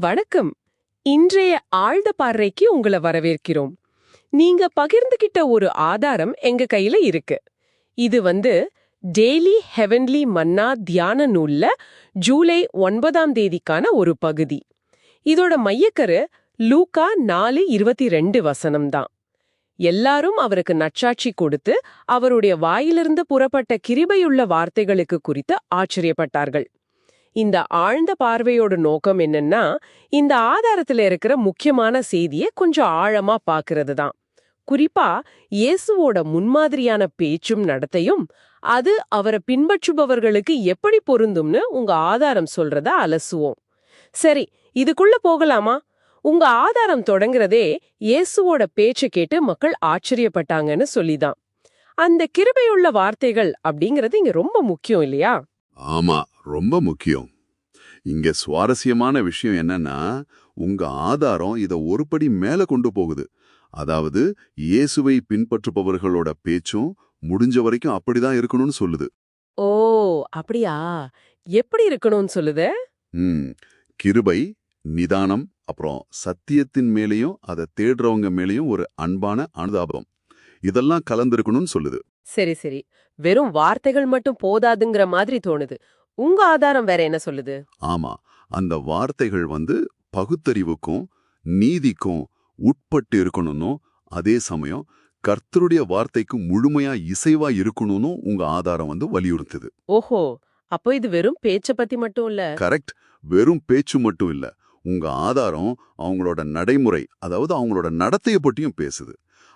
வணக்கம். இன்றைய ஆழ்ந்த பார்வைக்கு உங்களை வரவேற்கிறோம். நீங்க பகிர்ந்துகிட்ட ஒரு ஆதாரம் எங்க கையில இருக்கு. இது வந்து டெய்லி ஹெவன்லி மன்னா தியான நூல்ல ஜூலை ஒன்பதாம் தேதிக்கான ஒரு பகுதி. இதோட மையக்கரு லூகா நாலு இருபத்தி ரெண்டு வசனம் தான் எல்லாரும் அவருக்கு நச்சாட்சி கொடுத்து அவருடைய வாயிலிருந்து புறப்பட்ட கிருபையுள்ள வார்த்தைகளுக்கு குறித்து ஆச்சரியப்பட்டார்கள். இந்த ஆழ்ந்த பார்வையோட நோக்கம் என்னன்னா இந்த ஆதாரத்துல இருக்கிற முக்கியமான செய்தியை கொஞ்சம் ஆழமா பாக்குறது தான். குறிப்பா இயேசுவோட முன்மாதிரியான பேச்சும் நடத்தையும் அது அவரை பின்பற்றுபவர்களுக்கு எப்படி பொருந்தும்னு உங்க ஆதாரம் சொல்றத அலசுவோம். சரி இதுக்குள்ள போகலாமா? உங்க ஆதாரம் தொடங்குறதே இயேசுவோட பேச்சை கேட்டு மக்கள் ஆச்சரியப்பட்டாங்கன்னு சொல்லிதான். அந்த கிருபையுள்ள வார்த்தைகள் அப்படிங்கிறது இங்க ரொம்ப முக்கியம் இல்லையா? ஆமா ரொம்ப முக்கியம். இங்க சுவாரஸ்யமான விஷயம் என்னன்னா உங்க ஆதாரம் இத ஒரு படி மேல கொண்டு போகுது. அதாவது இயேசுவை பின்பற்றுபவர்களோட பேச்சும் முடிஞ்ச வரைக்கும் அப்படிதான் இருக்கணும்னு சொல்லுது. ஓ அப்படியா? எப்படி இருக்கணும்னு சொல்லுது? ம் கிருபை நிதானம் அப்புறம் சத்தியத்தின் மேலேயும் அதை தேடுறவங்க மேலேயும் ஒரு அன்பான அனுதாபம். இதெல்லாம் கலந்திருக்கணும்னு சொல்லுது. சரி சரி. வெறும் வார்த்தைகள் மட்டும் போதாதுங்கிற மாதிரி தோணுது. உங்க ஆதாரம் வேற என்ன சொல்லுது? ஆமா. அந்த வார்த்தைகள் வந்து பகுத்தறிவுக்கும் நீதிக்கும் உட்பட்டு இருக்கணும்னும் அதே சமயம் கர்த்தருடைய வார்த்தைக்கு முழுமையா இசைவா இருக்கணும்னு உங்க ஆதாரம் வந்து வலியுறுத்துது. ஓஹோ. அப்போ இது வெறும் பேச்ச பத்தி மட்டும் இல்ல? கரெக்ட். வெறும் பேச்சு மட்டும் இல்ல. உங்க ஆதாரம் அவங்களோட நடைமுறை அதாவது அவங்களோட நடத்தைய பற்றியும் பேசுது.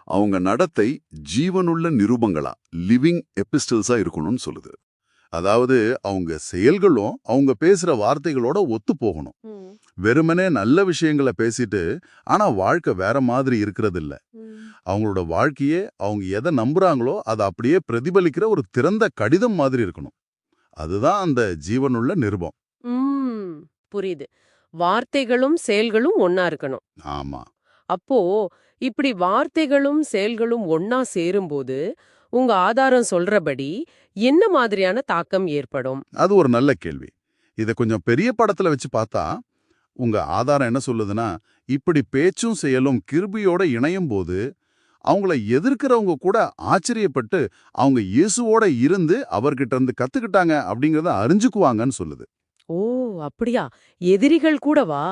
அவங்க நடத்தை ஜீவனுள்ள நிருபங்களா லிவிங் எபிஸ்டல்ஸா இருக்கணும்னு சொல்லுது. அதாவது அவங்க செயல்களும் அவங்க பேசுற வார்த்தைகளோட ஒத்து போகணும். வெறுமனே நல்ல விஷயங்களை பேசிட்டு ஆனா வாழ்க்கை வேற மாதிரி இருக்கிறது இல்ல. அவங்களோட வாழ்க்கையே அவங்க எதை நம்புறாங்களோ அதை அப்படியே பிரதிபலிக்கிற ஒரு திறந்த கடிதம் மாதிரி இருக்கணும். அதுதான் அந்த ஜீவனுள்ள நிருபம். புரியுது. வார்த்தைகளும் செயல்களும் ஒன்னா இருக்கணும். ஆமா. அப்போ இப்படி வார்த்தைகளும் செயல்களும் ஒன்னா சேரும்போது உங்க ஆதாரம் சொல்றபடி என்ன மாதிரியான தாக்கம் ஏற்படும்? அது ஒரு நல்ல கேள்வி. இதை கொஞ்சம் பெரிய படத்துல வச்சு பார்த்தா உங்க ஆதாரம் என்ன சொல்லுதுன்னா இப்படி பேச்சும் செயலும் கிருபியோட இணையும் போது அவங்கள எதிர்க்கிறவங்க கூட ஆச்சரியப்பட்டு அவங்க இயேசுவோட இருந்து அவர்கிட்ட இருந்து கத்துக்கிட்டாங்க அப்படிங்கறத அறிஞ்சுக்குவாங்கன்னு சொல்லுது. ஓ அப்படியா? எதிரிகள் கூடவா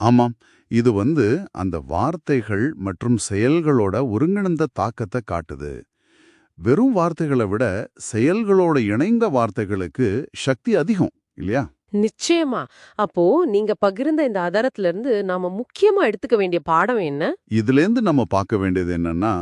ஆமாம். இது வந்து அந்த வார்த்தைகள் மற்றும் செயல்களோட ஒருங்கிணைந்த தாக்கத்தை காட்டுது. வெறும் வார்த்தைகளை விட செயல்களோட இணைந்த வார்த்தைகளுக்கு சக்தி அதிகம் இல்லையா? நிச்சயமா. அப்போ நீங்க பகிர்ந்த இந்த ஆதாரத்துல இருந்து நாம முக்கியமா எடுத்துக்க வேண்டிய பாடம் என்ன? இதுலேருந்து நம்ம பார்க்க வேண்டியது என்னன்னா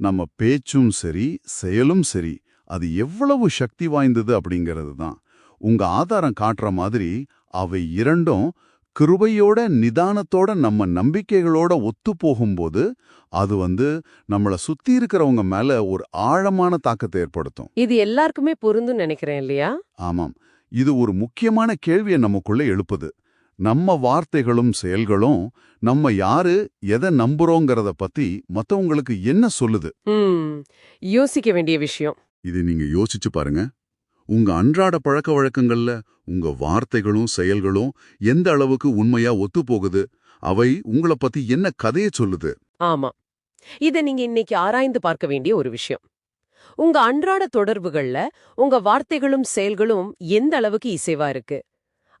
நம்ம பேச்சும் சரி செயலும் சரி அது எவ்வளவு சக்தி வாய்ந்தது அப்படிங்கிறது தான். உங்க ஆதாரம் காட்டுற மாதிரி அவை இரண்டும் கிருபையோட நிதானத்தோட நம்ம நம்பிக்கைகளோட ஒத்து போகும்போது அது வந்து நம்மள சுத்தி இருக்கிறவங்க மேல ஒரு ஆழமான தாக்கத்தை ஏற்படுத்தும். இது எல்லாருக்குமே பொருந்தும் நினைக்கிறேன் இல்லையா? ஆமாம். இது ஒரு முக்கியமான கேள்வியை நமக்குள்ள எழுப்புது. நம்ம வார்த்தைகளும் செயல்களும் நம்ம யாரு எதை நம்புறோங்கிறத பத்தி மத்தவங்களுக்கு என்ன சொல்லுது? யோசிக்க வேண்டிய விஷயம். இது நீங்க யோசிச்சு பாருங்க. உங்க அன்றாட பழக்க வழக்கங்கள்ல உங்க வார்த்தைகளும் செயல்களும் எந்த அளவுக்கு உண்மையா ஒத்து போகுது அவை உங்களை பத்தி என்ன கதையை சொல்லுது? ஆமா. இத நீங்க இன்னைக்கு ஆராய்ந்து பார்க்க வேண்டிய ஒரு விஷயம். உங்க அன்றாட தொடர்புகள்ல உங்க வார்த்தைகளும் செயல்களும் எந்த அளவுக்கு இசைவா இருக்கு?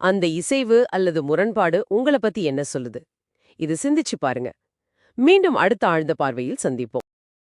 அந்த இசைவு அல்லது முரண்பாடு உங்களை பத்தி என்ன சொல்லுது? இது சிந்திச்சு பாருங்க. மீண்டும் அடுத்த ஆழ்ந்த பார்வையில் சந்திப்போம்.